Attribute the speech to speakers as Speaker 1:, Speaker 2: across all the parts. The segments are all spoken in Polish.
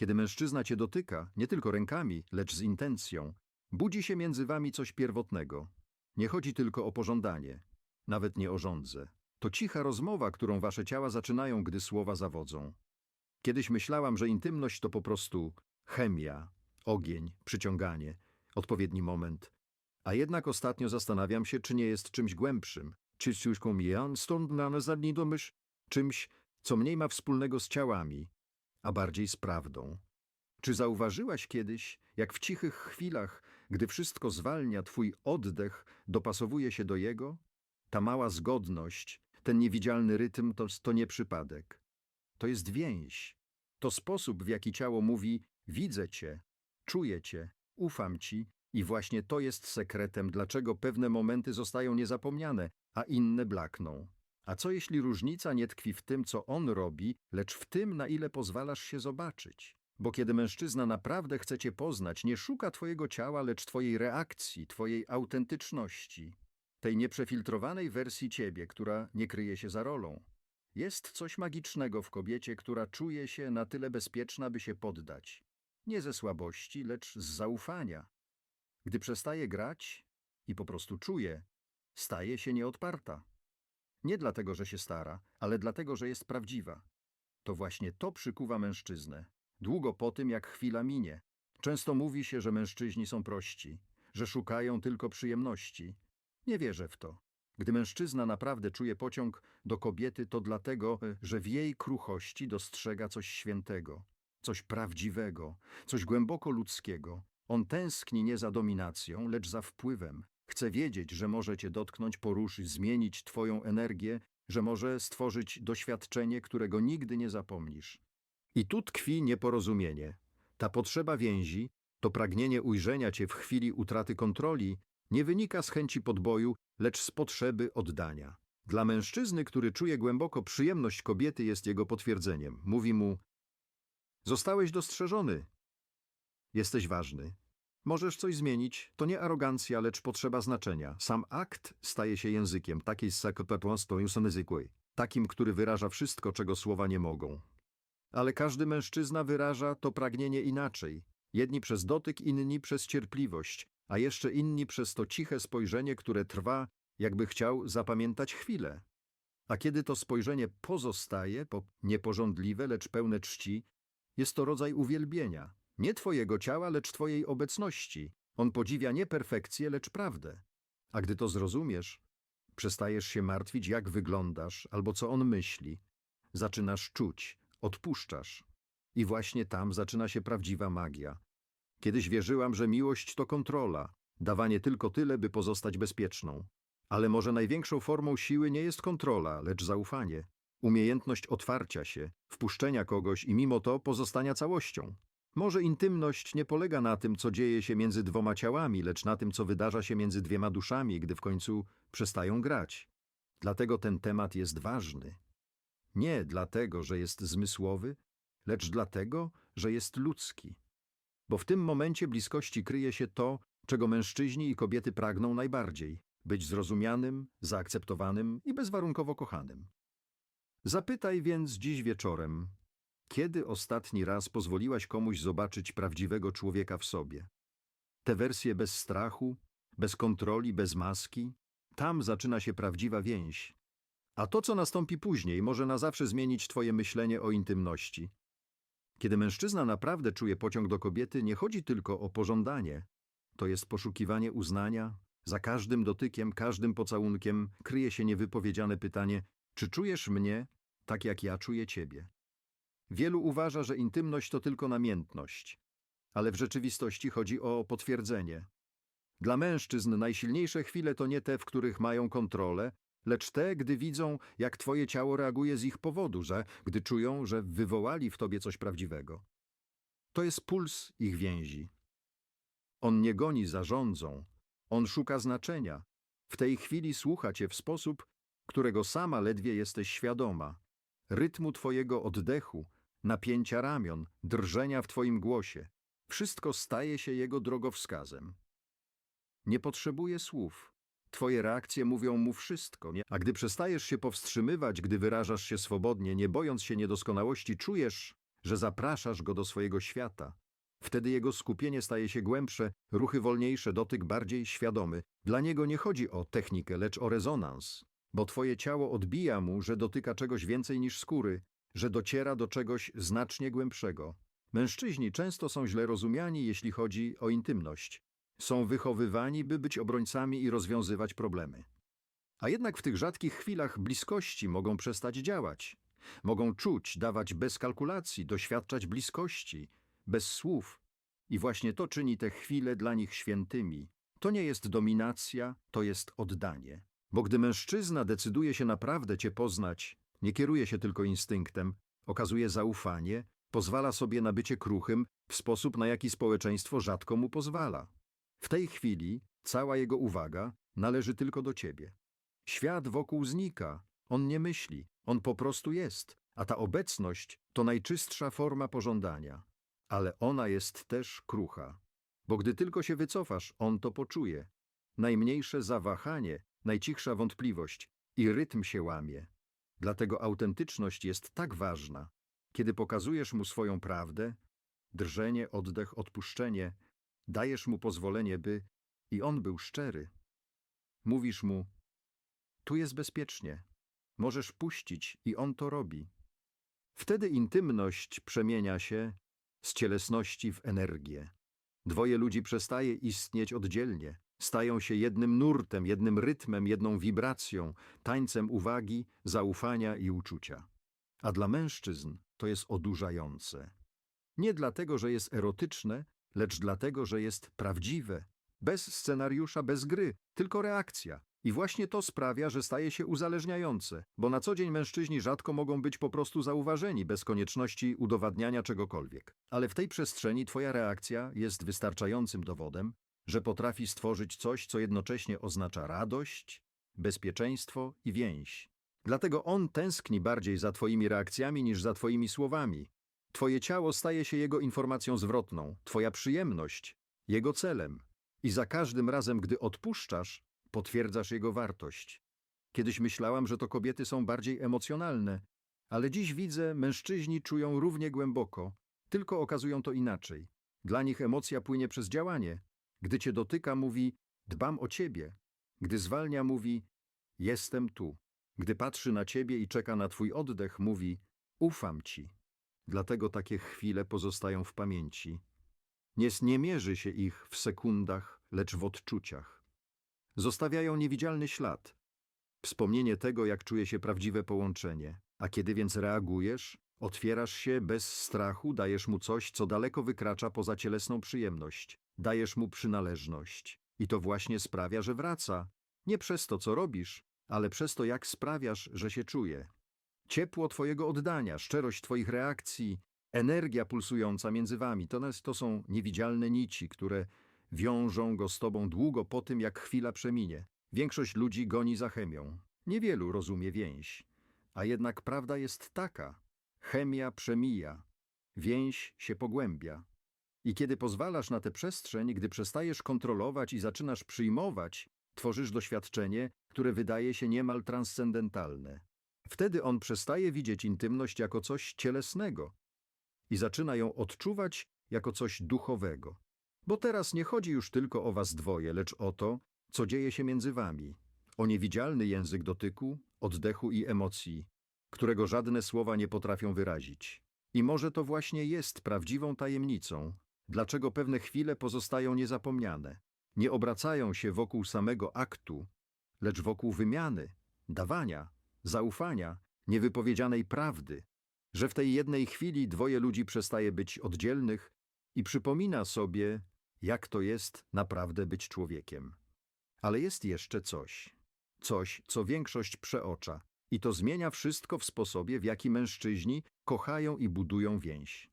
Speaker 1: Kiedy mężczyzna cię dotyka, nie tylko rękami, lecz z intencją, budzi się między wami coś pierwotnego. Nie chodzi tylko o pożądanie, nawet nie o żądze. To cicha rozmowa, którą wasze ciała zaczynają, gdy słowa zawodzą. Kiedyś myślałam, że intymność to po prostu chemia, ogień, przyciąganie, odpowiedni moment. A jednak ostatnio zastanawiam się, czy nie jest czymś głębszym, czy stąd na czymś, co mniej ma wspólnego z ciałami, a bardziej z prawdą. Czy zauważyłaś kiedyś, jak w cichych chwilach, gdy wszystko zwalnia, twój oddech dopasowuje się do jego? Ta mała zgodność, ten niewidzialny rytm to, to nie przypadek. To jest więź. To sposób, w jaki ciało mówi: Widzę cię, czuję cię, ufam ci, i właśnie to jest sekretem, dlaczego pewne momenty zostają niezapomniane, a inne blakną. A co jeśli różnica nie tkwi w tym, co on robi, lecz w tym, na ile pozwalasz się zobaczyć? Bo kiedy mężczyzna naprawdę chce cię poznać, nie szuka twojego ciała, lecz twojej reakcji, twojej autentyczności, tej nieprzefiltrowanej wersji ciebie, która nie kryje się za rolą. Jest coś magicznego w kobiecie, która czuje się na tyle bezpieczna, by się poddać. Nie ze słabości, lecz z zaufania. Gdy przestaje grać i po prostu czuje, staje się nieodparta. Nie dlatego, że się stara, ale dlatego, że jest prawdziwa. To właśnie to przykuwa mężczyznę. Długo po tym, jak chwila minie. Często mówi się, że mężczyźni są prości, że szukają tylko przyjemności. Nie wierzę w to. Gdy mężczyzna naprawdę czuje pociąg do kobiety, to dlatego, że w jej kruchości dostrzega coś świętego, coś prawdziwego, coś głęboko ludzkiego. On tęskni nie za dominacją, lecz za wpływem. Chce wiedzieć, że może cię dotknąć, poruszyć, zmienić twoją energię, że może stworzyć doświadczenie, którego nigdy nie zapomnisz. I tu tkwi nieporozumienie. Ta potrzeba więzi, to pragnienie ujrzenia cię w chwili utraty kontroli, nie wynika z chęci podboju, lecz z potrzeby oddania. Dla mężczyzny, który czuje głęboko przyjemność kobiety, jest jego potwierdzeniem. Mówi mu: Zostałeś dostrzeżony. Jesteś ważny. Możesz coś zmienić, to nie arogancja, lecz potrzeba znaczenia. Sam akt staje się językiem, takiej stoją zwykłej, takim, który wyraża wszystko, czego słowa nie mogą. Ale każdy mężczyzna wyraża to pragnienie inaczej. Jedni przez dotyk, inni przez cierpliwość, a jeszcze inni przez to ciche spojrzenie, które trwa, jakby chciał zapamiętać chwilę. A kiedy to spojrzenie pozostaje, po nieporządliwe, lecz pełne czci, jest to rodzaj uwielbienia. Nie twojego ciała, lecz twojej obecności. On podziwia nie perfekcję, lecz prawdę. A gdy to zrozumiesz, przestajesz się martwić, jak wyglądasz albo co on myśli. Zaczynasz czuć, odpuszczasz. I właśnie tam zaczyna się prawdziwa magia. Kiedyś wierzyłam, że miłość to kontrola, dawanie tylko tyle, by pozostać bezpieczną. Ale może największą formą siły nie jest kontrola, lecz zaufanie. Umiejętność otwarcia się, wpuszczenia kogoś i mimo to pozostania całością. Może intymność nie polega na tym, co dzieje się między dwoma ciałami, lecz na tym, co wydarza się między dwiema duszami, gdy w końcu przestają grać. Dlatego ten temat jest ważny. Nie dlatego, że jest zmysłowy, lecz dlatego, że jest ludzki. Bo w tym momencie bliskości kryje się to, czego mężczyźni i kobiety pragną najbardziej być zrozumianym, zaakceptowanym i bezwarunkowo kochanym. Zapytaj więc dziś wieczorem, kiedy ostatni raz pozwoliłaś komuś zobaczyć prawdziwego człowieka w sobie? Te wersje bez strachu, bez kontroli, bez maski? Tam zaczyna się prawdziwa więź. A to, co nastąpi później, może na zawsze zmienić twoje myślenie o intymności. Kiedy mężczyzna naprawdę czuje pociąg do kobiety, nie chodzi tylko o pożądanie. To jest poszukiwanie uznania. Za każdym dotykiem, każdym pocałunkiem kryje się niewypowiedziane pytanie, czy czujesz mnie tak, jak ja czuję ciebie? Wielu uważa, że intymność to tylko namiętność, ale w rzeczywistości chodzi o potwierdzenie. Dla mężczyzn najsilniejsze chwile to nie te, w których mają kontrolę, lecz te, gdy widzą, jak twoje ciało reaguje z ich powodu, że gdy czują, że wywołali w tobie coś prawdziwego. To jest puls ich więzi. On nie goni za rządzą, on szuka znaczenia. W tej chwili słucha cię w sposób, którego sama ledwie jesteś świadoma. Rytmu twojego oddechu, napięcia ramion, drżenia w twoim głosie. Wszystko staje się jego drogowskazem. Nie potrzebuje słów. Twoje reakcje mówią mu wszystko, nie? a gdy przestajesz się powstrzymywać, gdy wyrażasz się swobodnie, nie bojąc się niedoskonałości, czujesz, że zapraszasz go do swojego świata. Wtedy jego skupienie staje się głębsze, ruchy wolniejsze, dotyk bardziej świadomy. Dla niego nie chodzi o technikę, lecz o rezonans, bo twoje ciało odbija mu, że dotyka czegoś więcej niż skóry, że dociera do czegoś znacznie głębszego. Mężczyźni często są źle rozumiani, jeśli chodzi o intymność. Są wychowywani, by być obrońcami i rozwiązywać problemy. A jednak w tych rzadkich chwilach bliskości mogą przestać działać. Mogą czuć, dawać bez kalkulacji, doświadczać bliskości, bez słów. I właśnie to czyni te chwile dla nich świętymi. To nie jest dominacja, to jest oddanie. Bo gdy mężczyzna decyduje się naprawdę cię poznać, nie kieruje się tylko instynktem, okazuje zaufanie, pozwala sobie na bycie kruchym w sposób, na jaki społeczeństwo rzadko mu pozwala. W tej chwili cała jego uwaga należy tylko do ciebie. Świat wokół znika, on nie myśli, on po prostu jest, a ta obecność to najczystsza forma pożądania. Ale ona jest też krucha, bo gdy tylko się wycofasz, on to poczuje. Najmniejsze zawahanie, najcichsza wątpliwość i rytm się łamie. Dlatego autentyczność jest tak ważna. Kiedy pokazujesz mu swoją prawdę, drżenie, oddech, odpuszczenie, dajesz mu pozwolenie, by i on był szczery. Mówisz mu, tu jest bezpiecznie, możesz puścić i on to robi. Wtedy intymność przemienia się z cielesności w energię. Dwoje ludzi przestaje istnieć oddzielnie, stają się jednym nurtem, jednym rytmem, jedną wibracją, tańcem uwagi, zaufania i uczucia. A dla mężczyzn to jest odurzające. Nie dlatego, że jest erotyczne, lecz dlatego, że jest prawdziwe, bez scenariusza, bez gry, tylko reakcja. I właśnie to sprawia, że staje się uzależniające, bo na co dzień mężczyźni rzadko mogą być po prostu zauważeni bez konieczności udowadniania czegokolwiek. Ale w tej przestrzeni twoja reakcja jest wystarczającym dowodem, że potrafi stworzyć coś, co jednocześnie oznacza radość, bezpieczeństwo i więź. Dlatego on tęskni bardziej za twoimi reakcjami niż za twoimi słowami. Twoje ciało staje się jego informacją zwrotną, twoja przyjemność jego celem. I za każdym razem, gdy odpuszczasz, potwierdzasz jego wartość. Kiedyś myślałam, że to kobiety są bardziej emocjonalne, ale dziś widzę, mężczyźni czują równie głęboko, tylko okazują to inaczej. Dla nich emocja płynie przez działanie. Gdy cię dotyka, mówi: Dbam o ciebie. Gdy zwalnia, mówi: Jestem tu. Gdy patrzy na ciebie i czeka na twój oddech, mówi: Ufam ci. Dlatego takie chwile pozostają w pamięci. Nie, nie mierzy się ich w sekundach, lecz w odczuciach. Zostawiają niewidzialny ślad. Wspomnienie tego, jak czuje się prawdziwe połączenie. A kiedy więc reagujesz, otwierasz się bez strachu, dajesz mu coś, co daleko wykracza poza cielesną przyjemność. Dajesz mu przynależność. I to właśnie sprawia, że wraca. Nie przez to, co robisz, ale przez to, jak sprawiasz, że się czuje. Ciepło Twojego oddania, szczerość Twoich reakcji, energia pulsująca między Wami to, to są niewidzialne nici, które wiążą go z Tobą długo po tym, jak chwila przeminie. Większość ludzi goni za chemią. Niewielu rozumie więź. A jednak prawda jest taka. Chemia przemija. Więź się pogłębia. I kiedy pozwalasz na tę przestrzeń, gdy przestajesz kontrolować i zaczynasz przyjmować, tworzysz doświadczenie, które wydaje się niemal transcendentalne. Wtedy on przestaje widzieć intymność jako coś cielesnego i zaczyna ją odczuwać jako coś duchowego. Bo teraz nie chodzi już tylko o was dwoje, lecz o to, co dzieje się między wami, o niewidzialny język dotyku, oddechu i emocji, którego żadne słowa nie potrafią wyrazić. I może to właśnie jest prawdziwą tajemnicą, dlaczego pewne chwile pozostają niezapomniane, nie obracają się wokół samego aktu, lecz wokół wymiany, dawania, zaufania, niewypowiedzianej prawdy, że w tej jednej chwili dwoje ludzi przestaje być oddzielnych i przypomina sobie, jak to jest naprawdę być człowiekiem. Ale jest jeszcze coś. Coś, co większość przeocza. I to zmienia wszystko w sposobie, w jaki mężczyźni kochają i budują więź.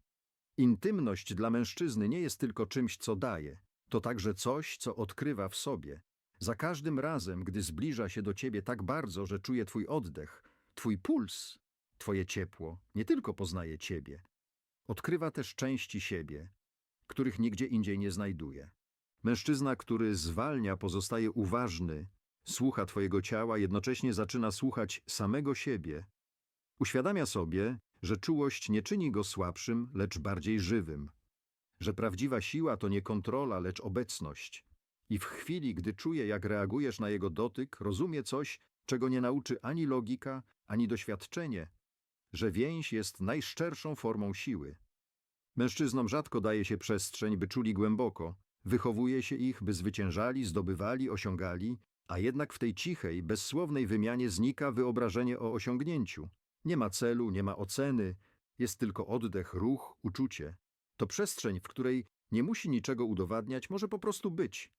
Speaker 1: Intymność dla mężczyzny nie jest tylko czymś, co daje. To także coś, co odkrywa w sobie. Za każdym razem, gdy zbliża się do ciebie tak bardzo, że czuje twój oddech, twój puls, twoje ciepło, nie tylko poznaje ciebie. Odkrywa też części siebie, których nigdzie indziej nie znajduje. Mężczyzna, który zwalnia, pozostaje uważny, słucha twojego ciała, jednocześnie zaczyna słuchać samego siebie. Uświadamia sobie, że czułość nie czyni go słabszym, lecz bardziej żywym, że prawdziwa siła to nie kontrola, lecz obecność. I w chwili, gdy czuje, jak reagujesz na jego dotyk, rozumie coś, czego nie nauczy ani logika, ani doświadczenie, że więź jest najszczerszą formą siły. Mężczyznom rzadko daje się przestrzeń, by czuli głęboko, wychowuje się ich, by zwyciężali, zdobywali, osiągali, a jednak w tej cichej, bezsłownej wymianie znika wyobrażenie o osiągnięciu. Nie ma celu, nie ma oceny, jest tylko oddech, ruch, uczucie. To przestrzeń, w której nie musi niczego udowadniać, może po prostu być.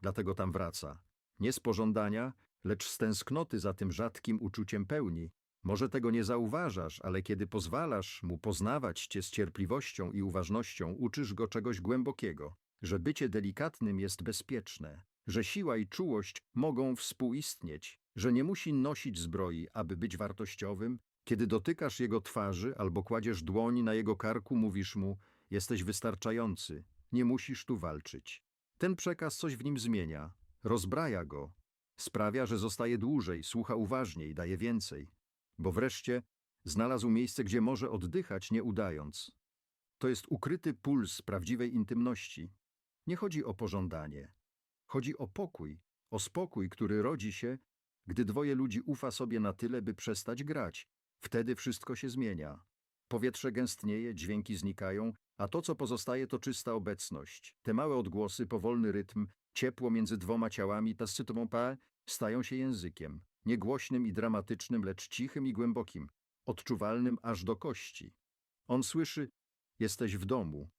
Speaker 1: Dlatego tam wraca. Nie z pożądania, lecz z tęsknoty za tym rzadkim uczuciem pełni. Może tego nie zauważasz, ale kiedy pozwalasz mu poznawać cię z cierpliwością i uważnością, uczysz go czegoś głębokiego, że bycie delikatnym jest bezpieczne, że siła i czułość mogą współistnieć, że nie musi nosić zbroi, aby być wartościowym. Kiedy dotykasz jego twarzy albo kładziesz dłoń na jego karku, mówisz mu: Jesteś wystarczający, nie musisz tu walczyć. Ten przekaz coś w nim zmienia, rozbraja go, sprawia, że zostaje dłużej, słucha uważniej, daje więcej, bo wreszcie znalazł miejsce, gdzie może oddychać, nie udając. To jest ukryty puls prawdziwej intymności. Nie chodzi o pożądanie. Chodzi o pokój, o spokój, który rodzi się, gdy dwoje ludzi ufa sobie na tyle, by przestać grać. Wtedy wszystko się zmienia. Powietrze gęstnieje, dźwięki znikają, a to, co pozostaje, to czysta obecność. Te małe odgłosy, powolny rytm, ciepło między dwoma ciałami, ta sytompa stają się językiem. Niegłośnym i dramatycznym, lecz cichym i głębokim, odczuwalnym aż do kości. On słyszy, jesteś w domu.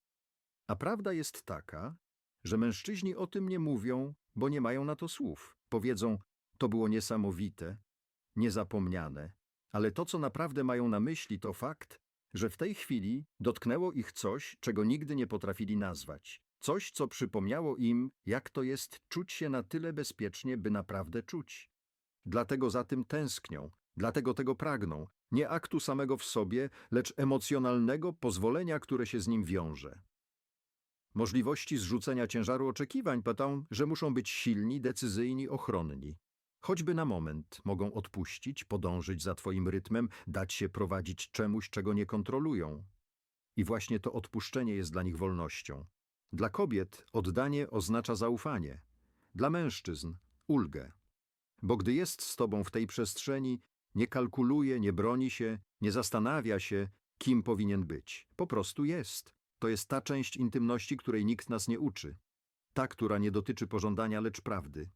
Speaker 1: A prawda jest taka, że mężczyźni o tym nie mówią, bo nie mają na to słów. Powiedzą, to było niesamowite, niezapomniane, ale to, co naprawdę mają na myśli, to fakt, że w tej chwili dotknęło ich coś, czego nigdy nie potrafili nazwać. Coś, co przypomniało im, jak to jest czuć się na tyle bezpiecznie, by naprawdę czuć. Dlatego za tym tęsknią, dlatego tego pragną, nie aktu samego w sobie, lecz emocjonalnego pozwolenia, które się z nim wiąże. Możliwości zrzucenia ciężaru oczekiwań pytą, że muszą być silni, decyzyjni, ochronni. Choćby na moment mogą odpuścić, podążyć za twoim rytmem, dać się prowadzić czemuś, czego nie kontrolują. I właśnie to odpuszczenie jest dla nich wolnością. Dla kobiet oddanie oznacza zaufanie, dla mężczyzn ulgę. Bo gdy jest z tobą w tej przestrzeni, nie kalkuluje, nie broni się, nie zastanawia się, kim powinien być. Po prostu jest. To jest ta część intymności, której nikt nas nie uczy. Ta, która nie dotyczy pożądania, lecz prawdy.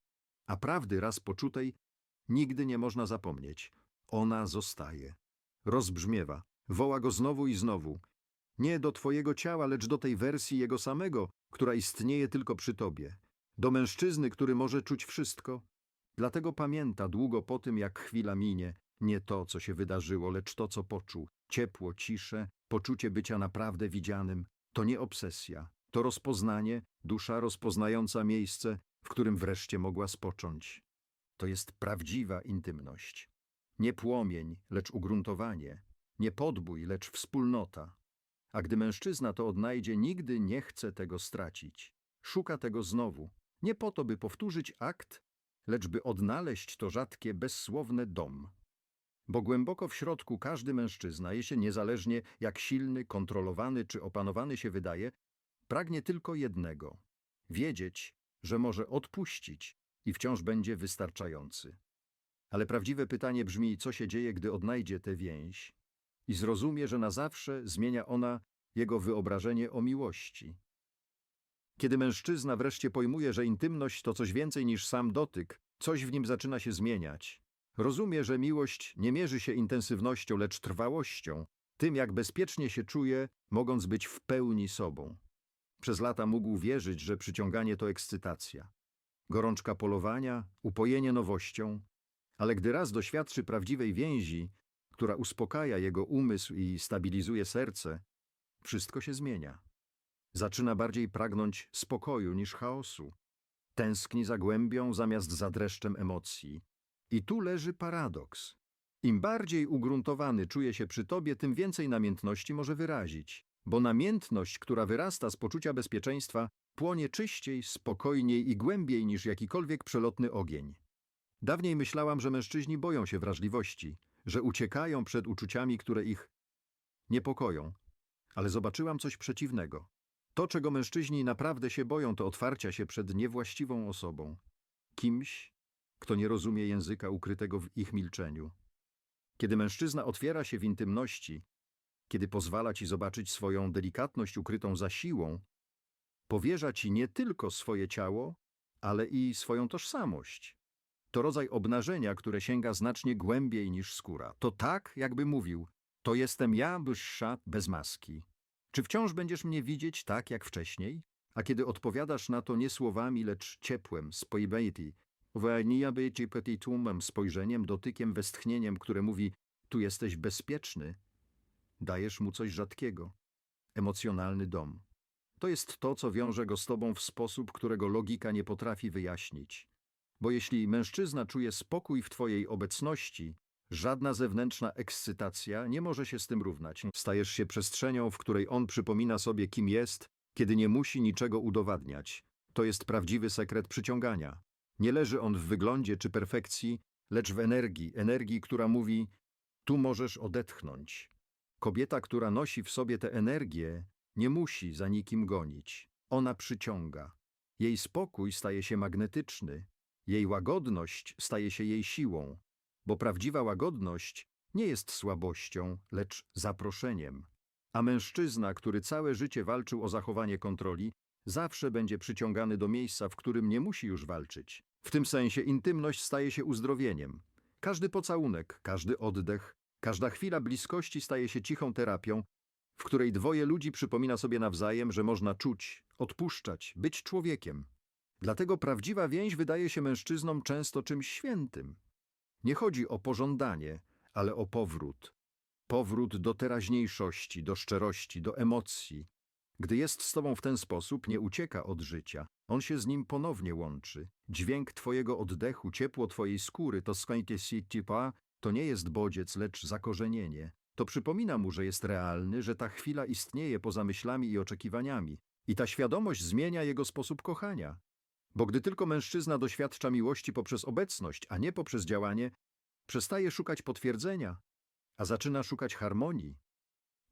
Speaker 1: A prawdy raz poczutej nigdy nie można zapomnieć. Ona zostaje. Rozbrzmiewa, woła go znowu i znowu. Nie do twojego ciała, lecz do tej wersji jego samego, która istnieje tylko przy tobie. Do mężczyzny, który może czuć wszystko. Dlatego pamięta długo po tym, jak chwila minie, nie to, co się wydarzyło, lecz to, co poczuł. Ciepło, ciszę, poczucie bycia naprawdę widzianym. To nie obsesja, to rozpoznanie, dusza rozpoznająca miejsce, w którym wreszcie mogła spocząć. To jest prawdziwa intymność. Nie płomień, lecz ugruntowanie. Nie podbój, lecz wspólnota. A gdy mężczyzna to odnajdzie, nigdy nie chce tego stracić. Szuka tego znowu. Nie po to, by powtórzyć akt, lecz by odnaleźć to rzadkie, bezsłowne dom. Bo głęboko w środku każdy mężczyzna, je się niezależnie jak silny, kontrolowany czy opanowany się wydaje, pragnie tylko jednego wiedzieć, że może odpuścić i wciąż będzie wystarczający. Ale prawdziwe pytanie brzmi, co się dzieje, gdy odnajdzie tę więź i zrozumie, że na zawsze zmienia ona jego wyobrażenie o miłości. Kiedy mężczyzna wreszcie pojmuje, że intymność to coś więcej niż sam dotyk, coś w nim zaczyna się zmieniać. Rozumie, że miłość nie mierzy się intensywnością, lecz trwałością, tym jak bezpiecznie się czuje, mogąc być w pełni sobą. Przez lata mógł wierzyć, że przyciąganie to ekscytacja. Gorączka polowania, upojenie nowością, ale gdy raz doświadczy prawdziwej więzi, która uspokaja jego umysł i stabilizuje serce, wszystko się zmienia. Zaczyna bardziej pragnąć spokoju niż chaosu. Tęskni za głębią zamiast za dreszczem emocji. I tu leży paradoks. Im bardziej ugruntowany czuje się przy tobie, tym więcej namiętności może wyrazić. Bo namiętność, która wyrasta z poczucia bezpieczeństwa, płonie czyściej, spokojniej i głębiej niż jakikolwiek przelotny ogień. Dawniej myślałam, że mężczyźni boją się wrażliwości, że uciekają przed uczuciami, które ich niepokoją. Ale zobaczyłam coś przeciwnego. To, czego mężczyźni naprawdę się boją, to otwarcia się przed niewłaściwą osobą. Kimś, kto nie rozumie języka ukrytego w ich milczeniu. Kiedy mężczyzna otwiera się w intymności, kiedy pozwala ci zobaczyć swoją delikatność ukrytą za siłą, powierza ci nie tylko swoje ciało, ale i swoją tożsamość. To rodzaj obnażenia, które sięga znacznie głębiej niż skóra. To tak, jakby mówił, to jestem ja, Byszsza, bez maski. Czy wciąż będziesz mnie widzieć tak, jak wcześniej? A kiedy odpowiadasz na to nie słowami, lecz ciepłem, spojbejti, Wajnia być petitумem, spojrzeniem, dotykiem, westchnieniem, które mówi, tu jesteś bezpieczny, dajesz mu coś rzadkiego. Emocjonalny dom. To jest to, co wiąże go z tobą w sposób, którego logika nie potrafi wyjaśnić. Bo jeśli mężczyzna czuje spokój w twojej obecności, żadna zewnętrzna ekscytacja nie może się z tym równać. Stajesz się przestrzenią, w której on przypomina sobie, kim jest, kiedy nie musi niczego udowadniać. To jest prawdziwy sekret przyciągania. Nie leży on w wyglądzie czy perfekcji, lecz w energii, energii, która mówi: Tu możesz odetchnąć. Kobieta, która nosi w sobie tę energię, nie musi za nikim gonić. Ona przyciąga. Jej spokój staje się magnetyczny, jej łagodność staje się jej siłą, bo prawdziwa łagodność nie jest słabością, lecz zaproszeniem. A mężczyzna, który całe życie walczył o zachowanie kontroli, zawsze będzie przyciągany do miejsca, w którym nie musi już walczyć. W tym sensie intymność staje się uzdrowieniem. Każdy pocałunek, każdy oddech, każda chwila bliskości staje się cichą terapią, w której dwoje ludzi przypomina sobie nawzajem, że można czuć, odpuszczać, być człowiekiem. Dlatego prawdziwa więź wydaje się mężczyznom często czymś świętym. Nie chodzi o pożądanie, ale o powrót. Powrót do teraźniejszości, do szczerości, do emocji. Gdy jest z tobą w ten sposób, nie ucieka od życia. On się z nim ponownie łączy. Dźwięk twojego oddechu, ciepło twojej skóry, to skońcie pa, to nie jest bodziec, lecz zakorzenienie. To przypomina mu, że jest realny, że ta chwila istnieje poza myślami i oczekiwaniami. I ta świadomość zmienia jego sposób kochania. Bo gdy tylko mężczyzna doświadcza miłości poprzez obecność, a nie poprzez działanie, przestaje szukać potwierdzenia, a zaczyna szukać harmonii.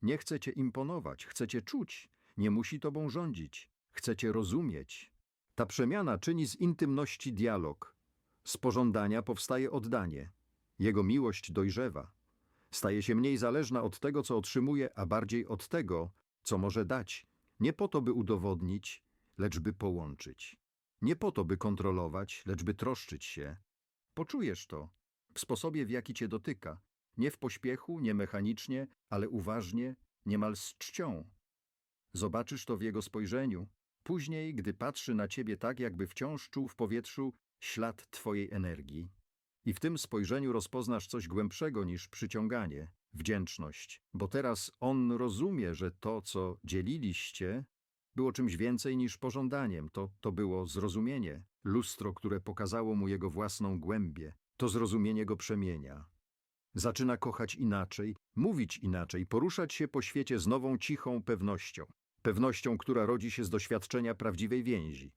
Speaker 1: Nie chce cię imponować, chce cię czuć, nie musi tobą rządzić, chce cię rozumieć. Ta przemiana czyni z intymności dialog. Z pożądania powstaje oddanie. Jego miłość dojrzewa. Staje się mniej zależna od tego, co otrzymuje, a bardziej od tego, co może dać. Nie po to, by udowodnić, lecz by połączyć. Nie po to, by kontrolować, lecz by troszczyć się. Poczujesz to w sposobie, w jaki cię dotyka. Nie w pośpiechu, nie mechanicznie, ale uważnie, niemal z czcią. Zobaczysz to w jego spojrzeniu. Później, gdy patrzy na ciebie tak, jakby wciąż czuł w powietrzu ślad twojej energii. I w tym spojrzeniu rozpoznasz coś głębszego niż przyciąganie, wdzięczność, bo teraz on rozumie, że to, co dzieliliście, było czymś więcej niż pożądaniem. To, to było zrozumienie, lustro, które pokazało mu jego własną głębię. To zrozumienie go przemienia. Zaczyna kochać inaczej, mówić inaczej, poruszać się po świecie z nową, cichą pewnością. Pewnością, która rodzi się z doświadczenia prawdziwej więzi.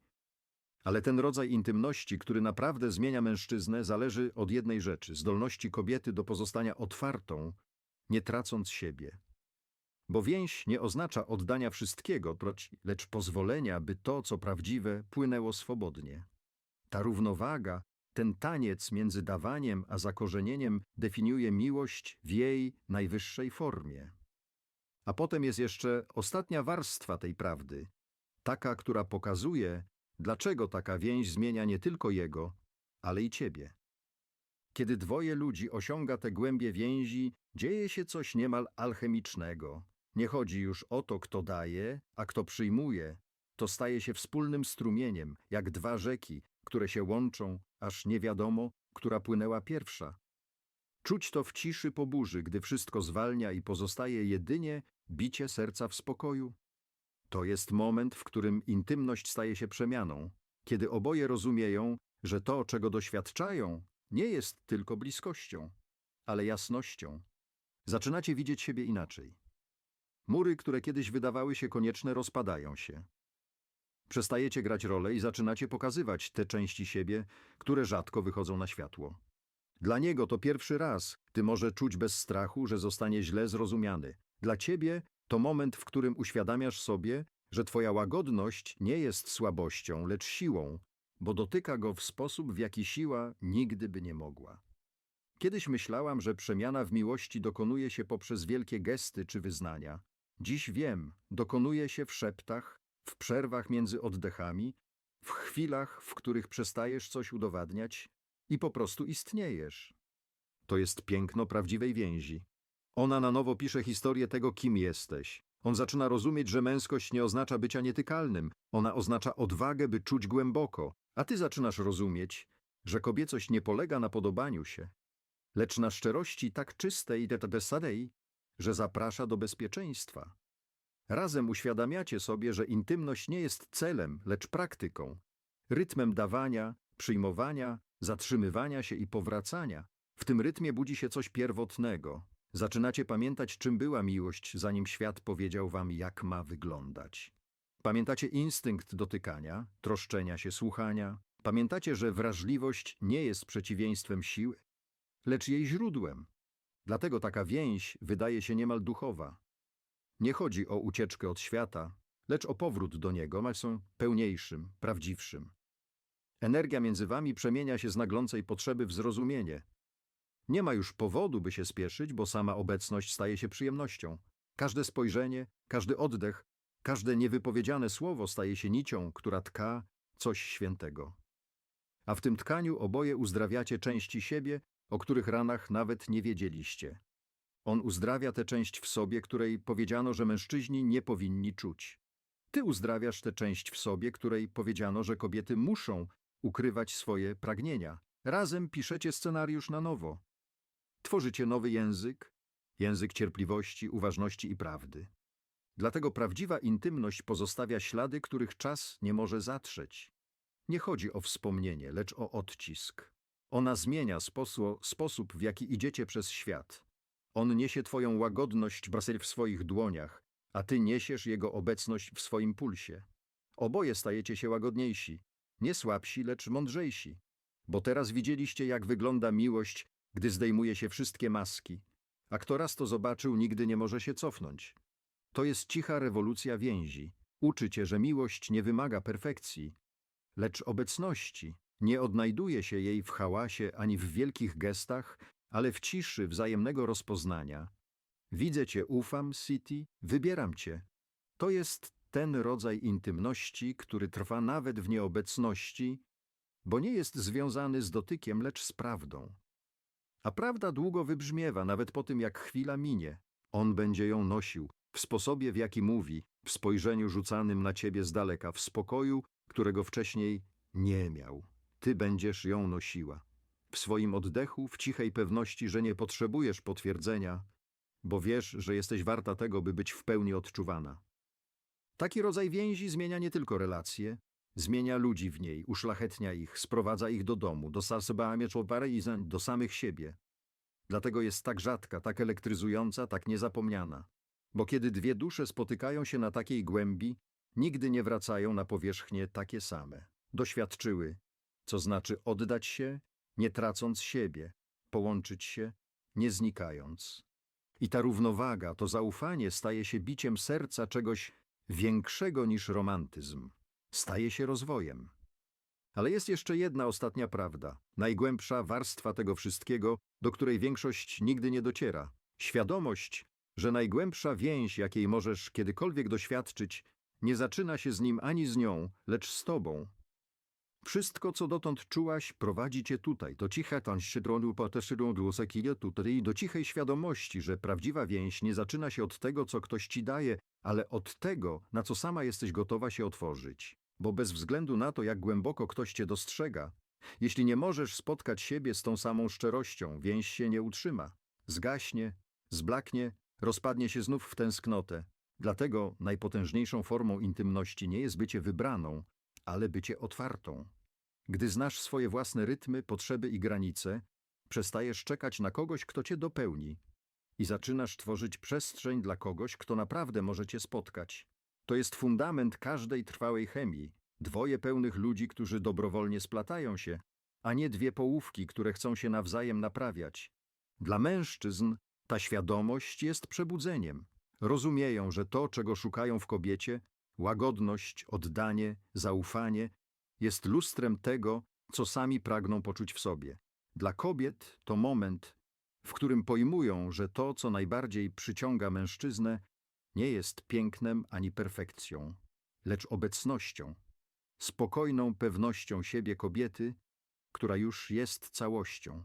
Speaker 1: Ale ten rodzaj intymności, który naprawdę zmienia mężczyznę, zależy od jednej rzeczy zdolności kobiety do pozostania otwartą, nie tracąc siebie. Bo więź nie oznacza oddania wszystkiego, lecz pozwolenia, by to, co prawdziwe, płynęło swobodnie. Ta równowaga, ten taniec między dawaniem a zakorzenieniem definiuje miłość w jej najwyższej formie. A potem jest jeszcze ostatnia warstwa tej prawdy, taka, która pokazuje, dlaczego taka więź zmienia nie tylko jego, ale i ciebie. Kiedy dwoje ludzi osiąga te głębie więzi, dzieje się coś niemal alchemicznego. Nie chodzi już o to, kto daje, a kto przyjmuje. To staje się wspólnym strumieniem, jak dwa rzeki, które się łączą, aż nie wiadomo, która płynęła pierwsza. Czuć to w ciszy po burzy, gdy wszystko zwalnia i pozostaje jedynie bicie serca w spokoju. To jest moment, w którym intymność staje się przemianą, kiedy oboje rozumieją, że to, czego doświadczają, nie jest tylko bliskością, ale jasnością. Zaczynacie widzieć siebie inaczej. Mury, które kiedyś wydawały się konieczne, rozpadają się. Przestajecie grać rolę i zaczynacie pokazywać te części siebie, które rzadko wychodzą na światło. Dla niego to pierwszy raz, ty może czuć bez strachu, że zostanie źle zrozumiany. Dla ciebie to moment, w którym uświadamiasz sobie, że twoja łagodność nie jest słabością, lecz siłą, bo dotyka go w sposób, w jaki siła nigdy by nie mogła. Kiedyś myślałam, że przemiana w miłości dokonuje się poprzez wielkie gesty czy wyznania. Dziś wiem, dokonuje się w szeptach, w przerwach między oddechami, w chwilach, w których przestajesz coś udowadniać i po prostu istniejesz. To jest piękno prawdziwej więzi. Ona na nowo pisze historię tego, kim jesteś. On zaczyna rozumieć, że męskość nie oznacza bycia nietykalnym. Ona oznacza odwagę, by czuć głęboko. A ty zaczynasz rozumieć, że kobiecość nie polega na podobaniu się, lecz na szczerości tak czystej i że zaprasza do bezpieczeństwa. Razem uświadamiacie sobie, że intymność nie jest celem, lecz praktyką, rytmem dawania, przyjmowania, zatrzymywania się i powracania. W tym rytmie budzi się coś pierwotnego. Zaczynacie pamiętać, czym była miłość, zanim świat powiedział wam, jak ma wyglądać. Pamiętacie instynkt dotykania, troszczenia się, słuchania. Pamiętacie, że wrażliwość nie jest przeciwieństwem siły, lecz jej źródłem. Dlatego taka więź wydaje się niemal duchowa. Nie chodzi o ucieczkę od świata, lecz o powrót do niego, malsą pełniejszym, prawdziwszym. Energia między wami przemienia się z naglącej potrzeby w zrozumienie. Nie ma już powodu, by się spieszyć, bo sama obecność staje się przyjemnością. Każde spojrzenie, każdy oddech, każde niewypowiedziane słowo staje się nicią, która tka coś świętego. A w tym tkaniu oboje uzdrawiacie części siebie, o których ranach nawet nie wiedzieliście. On uzdrawia tę część w sobie, której powiedziano, że mężczyźni nie powinni czuć. Ty uzdrawiasz tę część w sobie, której powiedziano, że kobiety muszą ukrywać swoje pragnienia. Razem piszecie scenariusz na nowo. Tworzycie nowy język, język cierpliwości, uważności i prawdy. Dlatego prawdziwa intymność pozostawia ślady, których czas nie może zatrzeć. Nie chodzi o wspomnienie, lecz o odcisk. Ona zmienia sposło, sposób, w jaki idziecie przez świat. On niesie twoją łagodność brasel w swoich dłoniach, a ty niesiesz jego obecność w swoim pulsie. Oboje stajecie się łagodniejsi, nie słabsi, lecz mądrzejsi. Bo teraz widzieliście, jak wygląda miłość, gdy zdejmuje się wszystkie maski. A kto raz to zobaczył, nigdy nie może się cofnąć. To jest cicha rewolucja więzi. Uczy cię, że miłość nie wymaga perfekcji, lecz obecności. Nie odnajduje się jej w hałasie ani w wielkich gestach, ale w ciszy wzajemnego rozpoznania. Widzę cię, ufam, City, wybieram cię. To jest ten rodzaj intymności, który trwa nawet w nieobecności, bo nie jest związany z dotykiem, lecz z prawdą. A prawda długo wybrzmiewa, nawet po tym, jak chwila minie. On będzie ją nosił, w sposobie, w jaki mówi, w spojrzeniu rzucanym na ciebie z daleka, w spokoju, którego wcześniej nie miał. Ty będziesz ją nosiła. W swoim oddechu, w cichej pewności, że nie potrzebujesz potwierdzenia, bo wiesz, że jesteś warta tego, by być w pełni odczuwana. Taki rodzaj więzi zmienia nie tylko relacje, zmienia ludzi w niej, uszlachetnia ich, sprowadza ich do domu, do do samych siebie. Dlatego jest tak rzadka, tak elektryzująca, tak niezapomniana. Bo kiedy dwie dusze spotykają się na takiej głębi, nigdy nie wracają na powierzchnię takie same. Doświadczyły, co znaczy oddać się, nie tracąc siebie, połączyć się, nie znikając. I ta równowaga, to zaufanie staje się biciem serca czegoś większego niż romantyzm. Staje się rozwojem. Ale jest jeszcze jedna ostatnia prawda, najgłębsza warstwa tego wszystkiego, do której większość nigdy nie dociera. Świadomość, że najgłębsza więź, jakiej możesz kiedykolwiek doświadczyć, nie zaczyna się z nim ani z nią, lecz z tobą. Wszystko, co dotąd czułaś, prowadzi cię tutaj, do ciche tanszydronu poteszydron dłusekilie tutaj, do cichej świadomości, że prawdziwa więź nie zaczyna się od tego, co ktoś ci daje, ale od tego, na co sama jesteś gotowa się otworzyć. Bo bez względu na to, jak głęboko ktoś cię dostrzega, jeśli nie możesz spotkać siebie z tą samą szczerością, więź się nie utrzyma. Zgaśnie, zblaknie, rozpadnie się znów w tęsknotę. Dlatego najpotężniejszą formą intymności nie jest bycie wybraną, ale bycie otwartą. Gdy znasz swoje własne rytmy, potrzeby i granice, przestajesz czekać na kogoś, kto cię dopełni i zaczynasz tworzyć przestrzeń dla kogoś, kto naprawdę może cię spotkać. To jest fundament każdej trwałej chemii. Dwoje pełnych ludzi, którzy dobrowolnie splatają się, a nie dwie połówki, które chcą się nawzajem naprawiać. Dla mężczyzn ta świadomość jest przebudzeniem. rozumieją, że to, czego szukają w kobiecie, łagodność, oddanie, zaufanie, jest lustrem tego, co sami pragną poczuć w sobie. Dla kobiet to moment, w którym pojmują, że to, co najbardziej przyciąga mężczyznę, nie jest pięknem ani perfekcją, lecz obecnością, spokojną pewnością siebie kobiety, która już jest całością.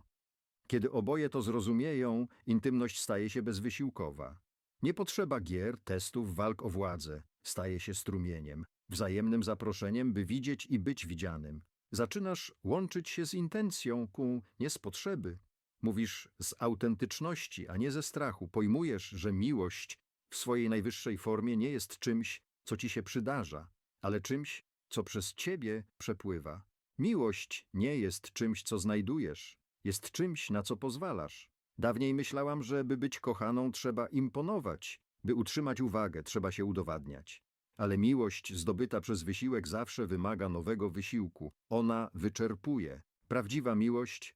Speaker 1: Kiedy oboje to zrozumieją, intymność staje się bezwysiłkowa. Nie potrzeba gier, testów, walk o władzę. Staje się strumieniem, wzajemnym zaproszeniem, by widzieć i być widzianym. Zaczynasz łączyć się z intencją ku nie z potrzeby. Mówisz z autentyczności, a nie ze strachu. Pojmujesz, że miłość w swojej najwyższej formie nie jest czymś, co ci się przydarza, ale czymś, co przez ciebie przepływa. Miłość nie jest czymś, co znajdujesz, jest czymś, na co pozwalasz. Dawniej myślałam, że by być kochaną trzeba imponować, by utrzymać uwagę trzeba się udowadniać. Ale miłość zdobyta przez wysiłek zawsze wymaga nowego wysiłku. Ona wyczerpuje. Prawdziwa miłość,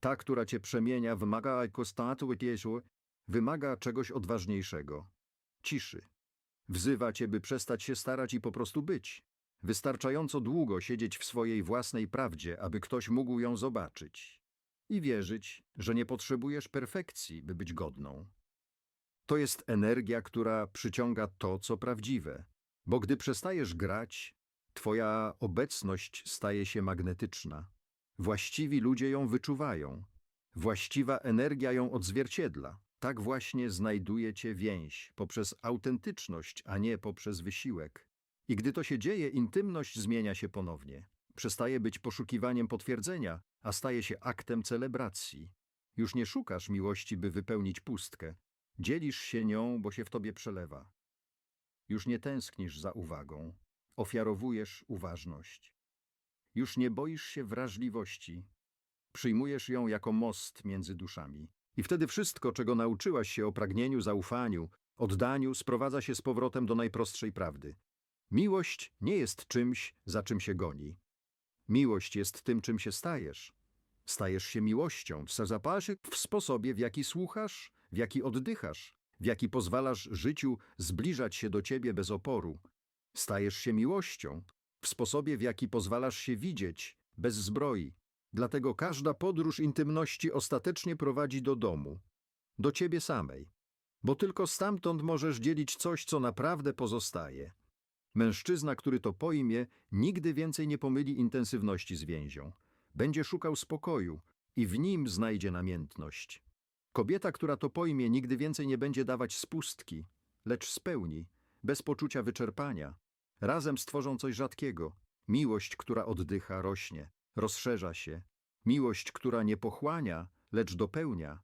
Speaker 1: ta, która cię przemienia, wymaga wymaga czegoś odważniejszego. Ciszy. Wzywa cię, by przestać się starać i po prostu być. Wystarczająco długo siedzieć w swojej własnej prawdzie, aby ktoś mógł ją zobaczyć. I wierzyć, że nie potrzebujesz perfekcji, by być godną. To jest energia, która przyciąga to, co prawdziwe. Bo gdy przestajesz grać, twoja obecność staje się magnetyczna. Właściwi ludzie ją wyczuwają. Właściwa energia ją odzwierciedla. Tak właśnie znajduje cię więź, poprzez autentyczność, a nie poprzez wysiłek. I gdy to się dzieje, intymność zmienia się ponownie. Przestaje być poszukiwaniem potwierdzenia, a staje się aktem celebracji. Już nie szukasz miłości, by wypełnić pustkę. Dzielisz się nią, bo się w tobie przelewa. Już nie tęsknisz za uwagą. Ofiarowujesz uważność. Już nie boisz się wrażliwości. Przyjmujesz ją jako most między duszami. I wtedy wszystko, czego nauczyłaś się o pragnieniu, zaufaniu, oddaniu, sprowadza się z powrotem do najprostszej prawdy. Miłość nie jest czymś, za czym się goni. Miłość jest tym, czym się stajesz. Stajesz się miłością w zapasie w sposobie, w jaki słuchasz, w jaki oddychasz, w jaki pozwalasz życiu zbliżać się do ciebie bez oporu. Stajesz się miłością w sposobie, w jaki pozwalasz się widzieć, bez zbroi. Dlatego każda podróż intymności ostatecznie prowadzi do domu, do ciebie samej. Bo tylko stamtąd możesz dzielić coś, co naprawdę pozostaje. Mężczyzna, który to pojmie, nigdy więcej nie pomyli intensywności z więzią. Będzie szukał spokoju i w nim znajdzie namiętność. Kobieta, która to pojmie, nigdy więcej nie będzie dawać spustki, lecz spełni, bez poczucia wyczerpania. Razem stworzą coś rzadkiego. Miłość, która oddycha, rośnie, rozszerza się. Miłość, która nie pochłania, lecz dopełnia.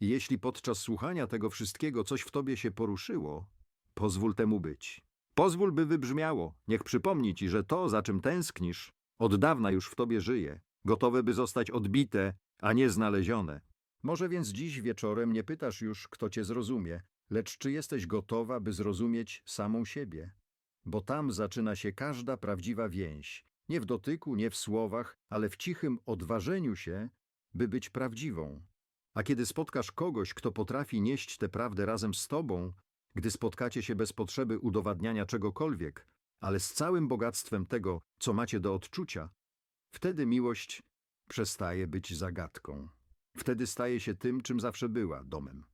Speaker 1: I jeśli podczas słuchania tego wszystkiego coś w tobie się poruszyło, pozwól temu być. Pozwól, by wybrzmiało. Niech przypomni ci, że to, za czym tęsknisz, od dawna już w tobie żyje, gotowe, by zostać odbite, a nie znalezione. Może więc dziś wieczorem nie pytasz już, kto cię zrozumie, lecz czy jesteś gotowa, by zrozumieć samą siebie? Bo tam zaczyna się każda prawdziwa więź. Nie w dotyku, nie w słowach, ale w cichym odważeniu się, by być prawdziwą. A kiedy spotkasz kogoś, kto potrafi nieść tę prawdę razem z tobą, gdy spotkacie się bez potrzeby udowadniania czegokolwiek, ale z całym bogactwem tego, co macie do odczucia, wtedy miłość przestaje być zagadką. Wtedy staje się tym, czym zawsze była domem.